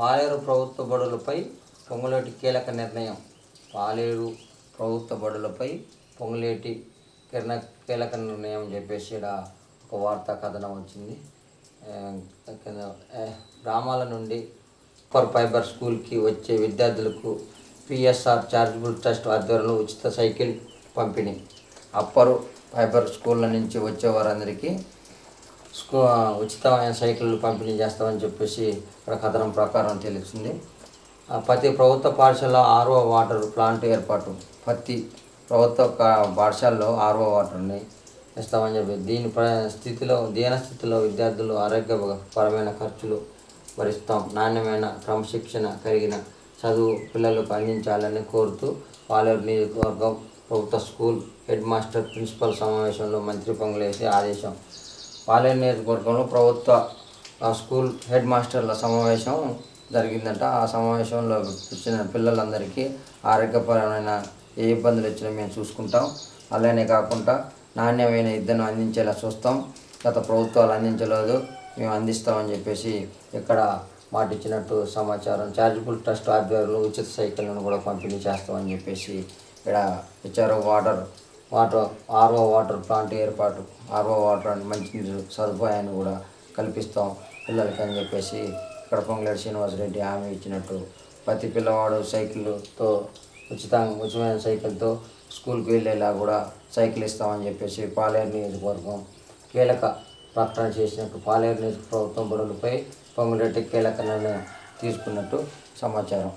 పాలేరు ప్రభుత్వ బడులపై పొంగులేటి కీలక నిర్ణయం. పాలేరు ప్రభుత్వ బడులపై పొంగులేటి కిరణ కీలక నిర్ణయం చెప్పేసి ఇక్కడ ఒక వార్తా కథనం వచ్చింది. గ్రామాల నుండి సూపర్ ఫైబర్ స్కూల్కి వచ్చే విద్యార్థులకు పిఎస్ఆర్ చారిటబుల్ ట్రస్ట్ ఆధ్వర్యంలో ఉచిత సైకిల్ పంపిణీ. అప్పర్ ఫైబర్ స్కూళ్ళ నుంచి వచ్చే వారందరికీ స్కూ ఉచితమైన సైకిళ్ళు పంపిణీ చేస్తామని చెప్పేసి ఇక్కడ కథనం ప్రకారం తెలిసింది. ప్రతి ప్రభుత్వ పాఠశాల ఆర్ఓ వాటర్ ప్లాంట్ ఏర్పాటు. ప్రతి ప్రభుత్వ పాఠశాలలో ఆర్ఓ వాటర్ని ఇస్తామని చెప్పి. దీని ప్ర స్థితిలో దీన స్థితిలో విద్యార్థులు ఆరోగ్యపరమైన ఖర్చులు భరిస్తాం. నాణ్యమైన క్రమశిక్షణ కలిగిన చదువు పిల్లలకు అందించాలని కోరుతూ పాలేరు నియోజకవర్గం ప్రభుత్వ స్కూల్ హెడ్ మాస్టర్ ప్రిన్సిపల్ సమావేశంలో మంత్రి పొంగులేసి ఆదేశం పాలేరు నియోజకవర్గంలో ప్రభుత్వ ఆ, స్కూల్ హెడ్ మాస్టర్ల సమావేశం జరిగిందంట. ఆ సమావేశంలో వచ్చిన పిల్లలందరికీ ఆరోగ్యపరమైన ఏ ఇబ్బందులు వచ్చినా మేము చూసుకుంటాం. అలానే కాకుండా నాణ్యమైన విద్యను అందించేలా చూస్తాం. గత ప్రభుత్వాలు అందించలేదు. మేము అందిస్తామని చెప్పేసి ఇక్కడ మాట ఇచ్చినట్టు సమాచారం. చారిటబుల్ ట్రస్ట్ ఆధ్వర్యంలో ఉచిత సైకిళ్ళను కూడా పంపిణీ చేస్తామని చెప్పేసి ఇక్కడ ఇచ్చారు. Water water RO water plant ఏర్పాటు ఆర్ఓ వాటర్ అండ్ మంచినీరు సదుపాయాన్ని కూడా కల్పిస్తాం పిల్లలకి అని చెప్పేసి ఇక్కడ పొంగులేటి శ్రీనివాసరెడ్డి హామీ ఇచ్చినట్టు. ప్రతి పిల్లవాడు సైకిల్తో ఉచితంగా ఉచితమైన సైకిల్తో స్కూల్కి వెళ్ళేలా కూడా సైకిల్ ఇస్తామని చెప్పేసి పాలేరు నియోజకవర్గం కీలక ప్రకటన చేసినట్టు పాలేరు నియోజక ప్రభుత్వం బడులపై పొంగులేటి కీలక నిర్ణయం తీసుకున్నట్టు సమాచారం.